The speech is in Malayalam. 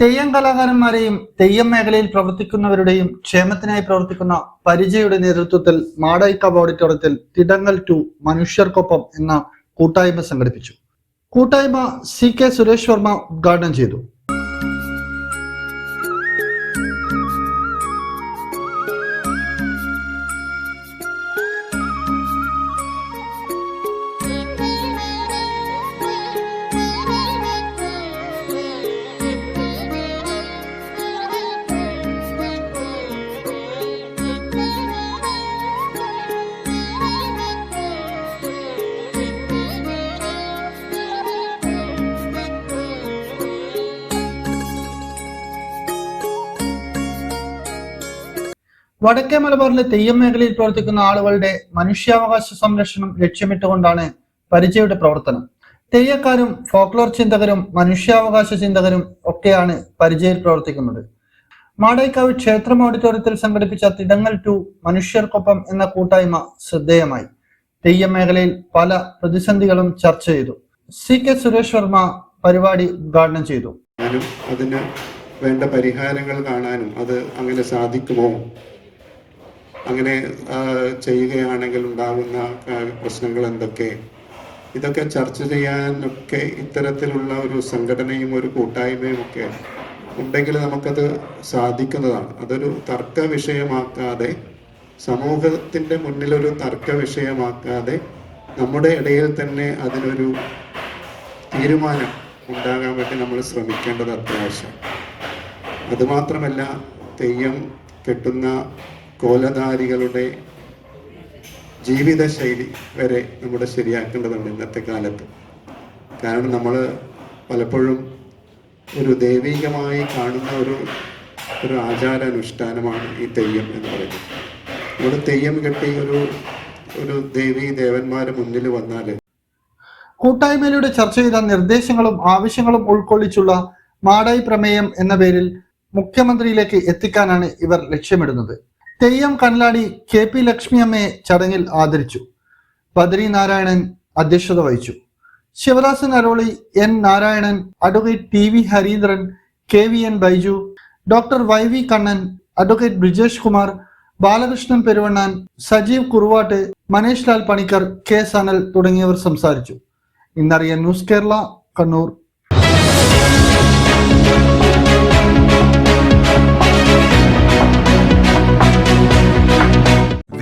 തെയ്യം കലാകാരന്മാരെയും തെയ്യം മേഖലയിൽ പ്രവർത്തിക്കുന്നവരുടെയും ക്ഷേമത്തിനായി പ്രവർത്തിക്കുന്ന പരിചയുടെ നേതൃത്വത്തിൽ മാടൈക്കാവ് ഓഡിറ്റോറിയത്തിൽ തിടങ്ങൽ ടു മനുഷ്യർക്കൊപ്പം എന്ന കൂട്ടായ്മ സംഘടിപ്പിച്ചു. കൂട്ടായ്മ സി കെ സുരേഷ് വർമ്മ ഉദ്ഘാടനം ചെയ്തു. വടക്കേ മലബാറിലെ തെയ്യം മേഖലയിൽ പ്രവർത്തിക്കുന്ന ആളുകളുടെ മനുഷ്യാവകാശ സംരക്ഷണം ലക്ഷ്യമിട്ടുകൊണ്ടാണ് പരിചയയുടെ പ്രവർത്തനം. തെയ്യക്കാരും ഫോക്ലോർ ചിന്തകരും മനുഷ്യാവകാശ ചിന്തകരും ഒക്കെയാണ് പരിചയയിൽ പ്രവർത്തിക്കുന്നത്. മാടൈക്കാവ് ക്ഷേത്രം ഓഡിറ്റോറിയത്തിൽ സംഘടിപ്പിച്ച തിടങ്ങൽ ടു മനുഷ്യർക്കൊപ്പം എന്ന കൂട്ടായ്മ ശ്രദ്ധേയമായി. തെയ്യം മേഖലയിൽ പല പ്രതിസന്ധികളും ചർച്ച ചെയ്തു. സി കെ സുരേഷ് വർമ്മ പരിപാടി ഉദ്ഘാടനം ചെയ്തു. അതിന് വേണ്ട പരിഹാരങ്ങൾ കാണാനും അത് അങ്ങനെ സാധിക്കുമോ? അങ്ങനെ ചെയ്യുകയാണെങ്കിൽ ഉണ്ടാകുന്ന പ്രശ്നങ്ങൾ എന്തൊക്കെ? ഇതൊക്കെ ചർച്ച ചെയ്യാനൊക്കെ ഇത്തരത്തിലുള്ള ഒരു സംഘടനയും ഒരു കൂട്ടായ്മയും ഒക്കെ ഉണ്ടെങ്കിൽ നമുക്കത് സാധിക്കുന്നതാണ്. അതൊരു തർക്ക വിഷയമാക്കാതെ സമൂഹത്തിന്റെ മുന്നിലൊരു തർക്ക വിഷയമാക്കാതെ നമ്മുടെ ഇടയിൽ തന്നെ അതിനൊരു തീരുമാനം ഉണ്ടാകാൻ വേണ്ടി നമ്മൾ ശ്രമിക്കേണ്ടത് അത്യാവശ്യം. അതുമാത്രമല്ല തെയ്യം കെട്ടുന്ന കോലധാരികളുടെ ജീവിതശൈലി വരെ നമ്മുടെ ശരിയാക്കേണ്ടതുണ്ട് ഇന്നത്തെ കാലത്ത്. കാരണം നമ്മൾ പലപ്പോഴും ഒരു ദൈവികമായി കാണുന്ന ഒരു ഒരു ആചാരാനുഷ്ഠാനമാണ് ഈ തെയ്യം എന്ന് പറയുന്നത്. നമ്മുടെ തെയ്യം കെട്ടി ഒരു ഒരു ദേവീ ദേവന്മാരെ മുന്നിൽ വന്നാൽ കൂട്ടായ്മയിലൂടെ ചർച്ച ചെയ്ത നിർദ്ദേശങ്ങളും ആവശ്യങ്ങളും ഉൾക്കൊള്ളിച്ചുള്ള മാടായി പ്രമേയം എന്ന പേരിൽ മുഖ്യമന്ത്രിയിലേക്ക് എത്തിക്കാനാണ് ഇവർ ലക്ഷ്യമിടുന്നത്. തെയ്യം കനലാടി കെ പി ലക്ഷ്മിയമ്മയെ ചടങ്ങിൽ ആദരിച്ചു. ബദ്രി നാരായണൻ അധ്യക്ഷത വഹിച്ചു. Sivadasan Aroli N Narayanan advocate T V Harindran K V N Baiju doctor Y V Kannan advocate Brijesh Kumar Balakrishnan Peruvannan Sajeev Kuruvatt Manesh Lal Panicker K Sanal തുടങ്ങിയവർ സംസാരിച്ചു. ഇന്നറിയ ന്യൂസ് കേരള കണ്ണൂർ.